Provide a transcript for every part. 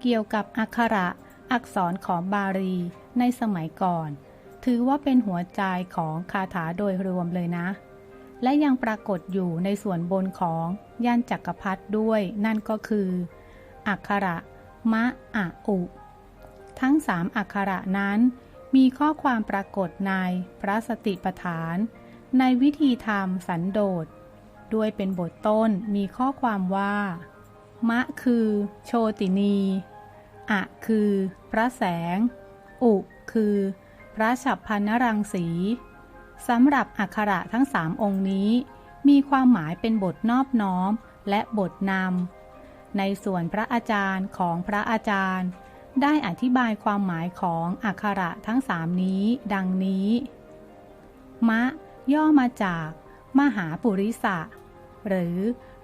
เกี่ยวกับอักขระอักษรของบาลีในสมัยก่อน ถือว่าเป็นหัวใจของคาถาโดยรวมเลยนะ และยังปรากฏอยู่ในส่วนบนของย่านจักรพรรดิด้วยนั่นก็คือ อักขระ มะอะอุ ทั้งสามอักขระนั้นมีข้อความปรากฏในพระสติปัฏฐาน ในวิธีธรรมสันโดษด้วยเป็นบทต้นมีข้อความว่า มะคือ โชตินี อะคือ พระแสง อุคือ พระฉับพันนรังสีสำหรับอักขระทั้งสามองค์นี้ มีความหมายเป็นบทนอบน้อมและบทนำ ในส่วนพระอาจารย์ของพระอาจารย์ ได้อธิบายความหมายของอักขระทั้งสามนี้ดังนี้ มะ ย่อมาจาก มหาปุริสะ หรือ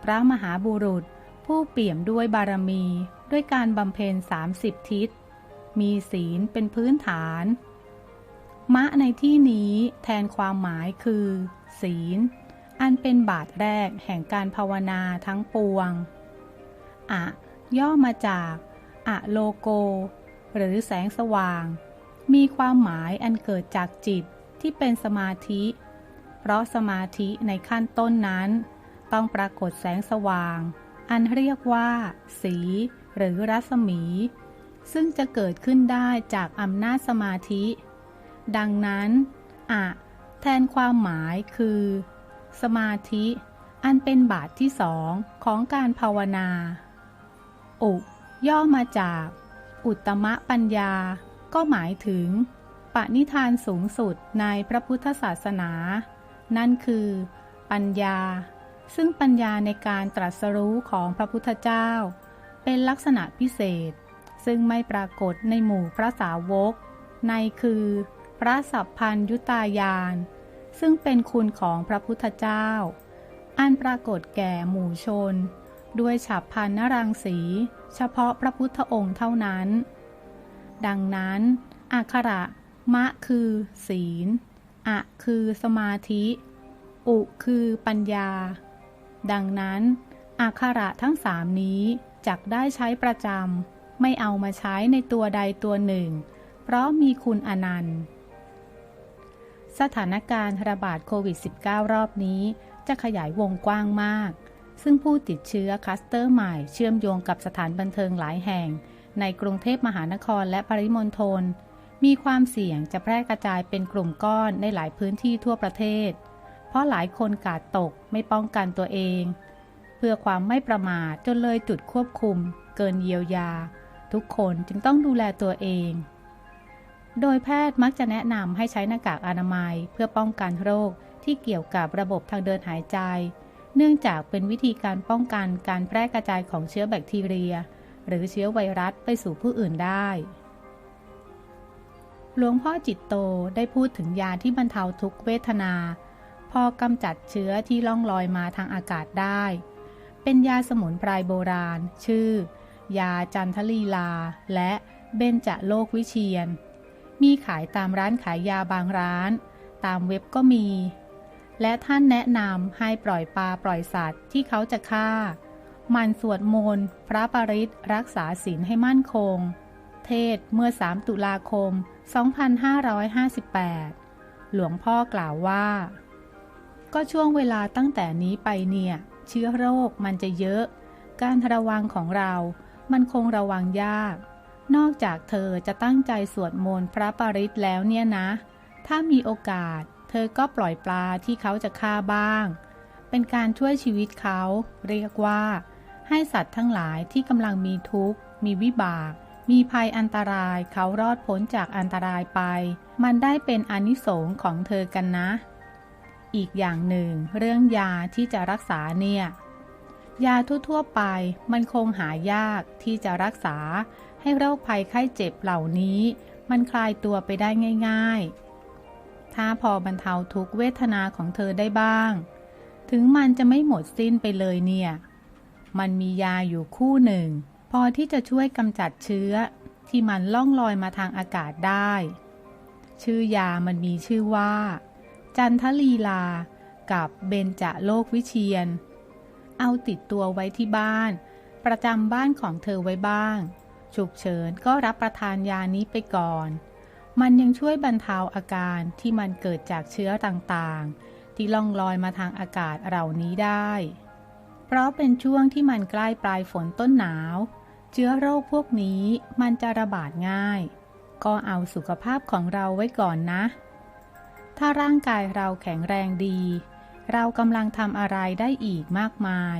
พระมหาบุรุษ ผู้เปี่ยมด้วยบารมีด้วยการบำเพ็ญ30ทิศ มีศีลเป็นพื้นฐาน มะในที่นี้แทนความหมายคือ ศีล อันเป็นบาทแรกแห่งการภาวนาทั้งปวง อะ ย่อมาจาก อะโลโก หรือแสงสว่าง มีความหมายอันเกิดจากจิตที่เป็นสมาธิ เพราะสมาธิในขั้นต้นนั้น ต้องปรากฏแสงสว่าง อันเรียกว่า สี หรือรัศมี ซึ่งจะเกิดขึ้นได้จากอำนาจสมาธิ ดังนั้น อะ แทนความหมายคือ สมาธิ อันเป็นบาทที่สองของการภาวนา อุ ย่อมาจาก อุตตมะปัญญา ก็หมายถึง ปณิธานสูงสุดในพระพุทธศาสนา นั่นคือ ปัญญา ซึ่งปัญญาในการตรัสรู้ของพระพุทธเจ้า เป็นลักษณะพิเศษ ซึ่งไม่ปรากฏในหมู่พระสาวก ในคือ พระสัพพัญยุตายาน ซึ่งเป็นคุณของพระพุทธเจ้า อันปรากฏแก่หมู่ชน ด้วยฉับพันนรังสี เฉพาะพระพุทธองค์เท่านั้น ดังนั้น อักขระ มะคือ ศีล อะคือสมาธิ อุคือปัญญา ดังนั้นอักขระทั้งสามนี้จักได้ใช้ประจำไม่เอามาใช้ในตัวใดตัวหนึ่ง เพราะมีคุณอนันต์ สถานการณ์ระบาดโควิด -19 รอบนี้จะขยายวงกว้างมาก ซึ่งผู้ติดเชื้อคลัสเตอร์ใหม่เชื่อมโยงกับสถานบันเทิงหลายแห่ง ในกรุงเทพมหานครและปริมณฑลมีความเสี่ยงจะแพร่กระจายเป็นกลุ่มก้อนในหลายพื้นที่ทั่วประเทศ ราะหลายคนกาดตกไม่ป้องกันตัวเอง เพื่อความไม่ประมาทจนเลยจุดควบคุม เกินเยียวยา ทุกคนจึงต้องดูแลตัวเอง โดยแพทย์มักจะแนะนำให้ใช้หน้ากากอนามัยเพื่อป้องกันโรคที่เกี่ยวกับระบบทางเดินหายใจ เนื่องจากเป็นวิธีการป้องกันการแพร่กระจายของเชื้อแบคทีเรีย หรือเชื้อไวรัสไปสู่ผู้อื่นได้หลวงพ่อจิตโตได้พูดถึงยาที่บรรเทาทุกเวทนา พอกำจัดเชื้อที่ล่องลอยมาทางอากาศได้ เป็นยาสมุนไพรโบราณ ชื่อ ยาจันทลีลา และเบญจะโลกวิเชียน มีขายตามร้านขายยาบางร้าน ตามเว็บก็มี และท่านแนะนำให้ปล่อยปลาปล่อยสัตว์ที่เขาจะฆ่า มันสวดมนต์พระปริตรักษาศีลให้มั่นคง เทศเมื่อ 3 ตุลาคม 2558 หลวงพ่อกล่าวว่า ก็ช่วงเวลาตั้งแต่นี้ไปเนี่ย เชื้อโรคมันจะเยอะ การระวังของเรา มันคงระวังยาก นอกจากเธอจะตั้งใจสวดมนต์พระปริตแล้วเนี่ยนะ ถ้ามีโอกาส เธอก็ปล่อยปลาที่เขาจะฆ่าบ้าง เป็นการช่วยชีวิตเขา เรียกว่า ให้สัตว์ทั้งหลายที่กำลังมีทุกข์ มีวิบาก มีภัยอันตรายเขารอดพ้นจากอันตรายไป มันได้เป็นอนิสงค์ของเธอกันนะ อีกอย่างหนึ่ง เรื่องยาที่จะรักษาเนี่ย ยาทั่วๆไปมันคงหายากที่จะรักษาให้โรคภัยไข้เจ็บเหล่านี้ มันคลายตัวไปได้ง่าย ๆ ถ้าพอบรรเทาทุกเวทนาของเธอได้บ้าง ถึงมันจะไม่หมดสิ้นไปเลยเนี่ย มันมียาอยู่คู่หนึ่ง พอที่จะช่วยกำจัดเชื้อที่มันล่องลอยมาทางอากาศได้ ชื่อยามันมีชื่อว่า จันทลีลา กับเบญจะโลกวิเชียน เอาติดตัวไว้ที่บ้าน ประจำบ้านของเธอไว้บ้าง ฉุกเฉินก็รับประทานยานี้ไปก่อน มันยังช่วยบรรเทาอาการที่มันเกิดจากเชื้อต่างๆ ที่ล่องลอยมาทางอากาศเหล่านี้ได้ เพราะเป็นช่วงที่มันใกล้ปลายฝนต้นหนาว เชื้อโรคพวกนี้มันจะระบาดง่าย ก็เอาสุขภาพของเราไว้ก่อนนะ ถ้าร่างกายเราแข็งแรงดี เรากำลังทำอะไรได้อีกมากมาย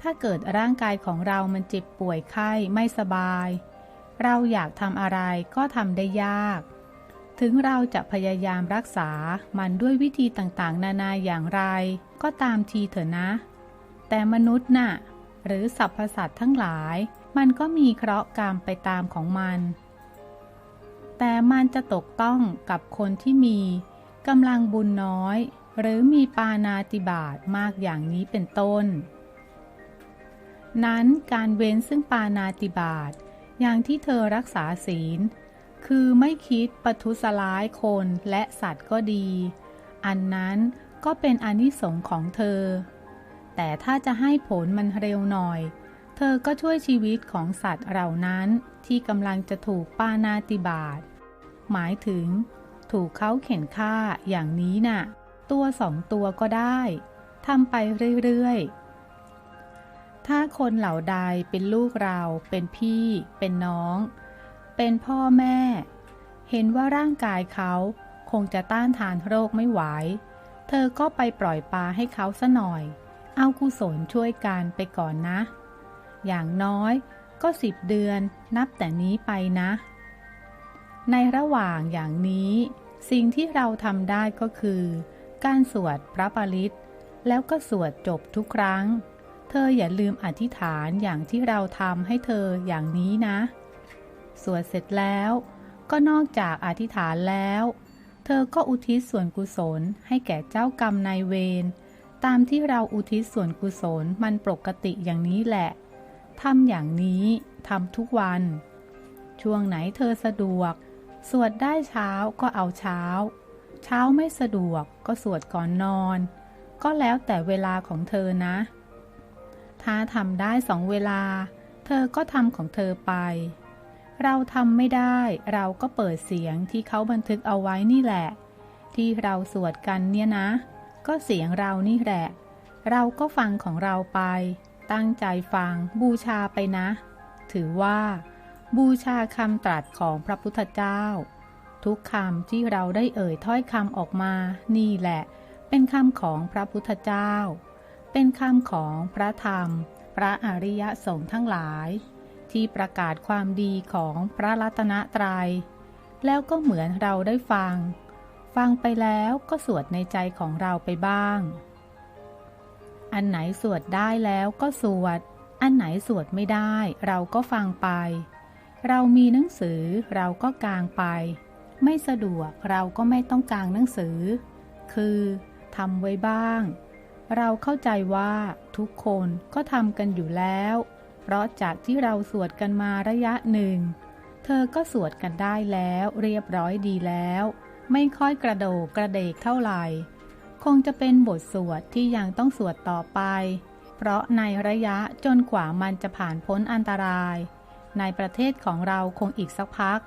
ถ้าเกิดร่างกายของเรามันเจ็บป่วยไข้ไม่สบาย เราอยากทำอะไรก็ทำได้ยาก ถึงเราจะพยายามรักษามันด้วยวิธีต่างๆ นานาอย่างไร ก็ตามทีเถอะนะ แต่มนุษย์น่ะ หรือสรรพสัตว์ทั้งหลาย มันก็มีเคราะห์กรรมไปตามของมัน แต่มันจะตกต้องกับคนที่มีกำลังบุญน้อย หรือมีปานาติบาตมากอย่างนี้เป็นต้น นั้นการเว้นซึ่งปานาติบาตอย่างที่เธอรักษาศีล คือไม่คิดประทุษร้ายคนและสัตว์ก็ดี อันนั้นก็เป็นอนิสงค์ของเธอ แต่ถ้าจะให้ผลมันเร็วหน่อย เธอก็ช่วยชีวิตของสัตว์เหล่านั้นที่กำลังจะถูกปานาติบาตหมายถึง ถูกเขาเข็นฆ่าอย่างนี้น่ะ ตัวสองตัวก็ได้ทำไปเรื่อยๆ ถ้าคนเหล่าใดเป็นลูกเรา เป็นพี่ เป็นน้อง เป็นพ่อแม่ เห็นว่าร่างกายเขาคงจะต้านทานโรคไม่ไหว เธอก็ไปปล่อยปลาให้เขาซะหน่อย เอากุศลช่วยกันไปก่อนนะ อย่างน้อยก็สิบเดือนนับแต่นี้ไปนะ ในระหว่างอย่างนี้ สิ่งที่เราทำได้ก็คือ การสวดพระปริตแล้วก็สวดจบทุกครั้ง เธออย่าลืมอธิษฐานอย่างที่เราทำให้เธออย่างนี้นะ สวดเสร็จแล้วก็นอกจากอธิษฐานแล้ว เธอก็อุทิศส่วนกุศลให้แก่เจ้ากรรมนายเวรตามที่เราอุทิศส่วนกุศลมันปกติอย่างนี้แหละ ทำอย่างนี้ทำทุกวัน ช่วงไหนเธอสะดวก สวดได้เช้าก็เอาเช้า เช้าไม่สะดวกก็สวดก่อนนอน ก็แล้วแต่เวลาของเธอนะ ถ้าทำได้สองเวลา เธอก็ทำของเธอไป เราทำไม่ได้เราก็เปิดเสียงที่เขาบันทึกเอาไว้นี่แหละ ที่เราสวดกันเนี่ยนะ ก็เสียงเรานี่แหละ เราก็ฟังของเราไป ตั้งใจฟังบูชาไปนะ ถือว่า บูชาคำตรัสของพระพุทธเจ้า ทุกคำที่เราได้เอ่ยถ้อยคำออกมานี่แหละ เป็นคำของพระพุทธเจ้า เป็นคำของพระธรรม พระอริยสงฆ์ทั้งหลาย ที่ประกาศความดีของพระรัตนตรยัย แล้วก็เหมือนเราได้ฟัง ฟังไปแล้วก็สวดในใจของเราไปบ้าง อันไหนสวดได้แล้วก็สวด อันไหนสวดไม่ได้ เราก็ฟังไป เรามีหนังสือเราก็กางไป ไม่สะดวกเราก็ไม่ต้องกางหนังสือ คือทำไว้บ้าง เราเข้าใจว่าทุกคนก็ทำกันอยู่แล้ว เพราะจากที่เราสวดกันมาระยะหนึ่ง เธอก็สวดกันได้แล้วเรียบร้อยดีแล้ว ไม่ค่อยกระโดกกระเดกเท่าไหร่ คงจะเป็นบทสวดที่ยังต้องสวดต่อไป เพราะในระยะจนกว่ามันจะผ่านพ้นอันตราย ในประเทศของเราคงอีกสักพัก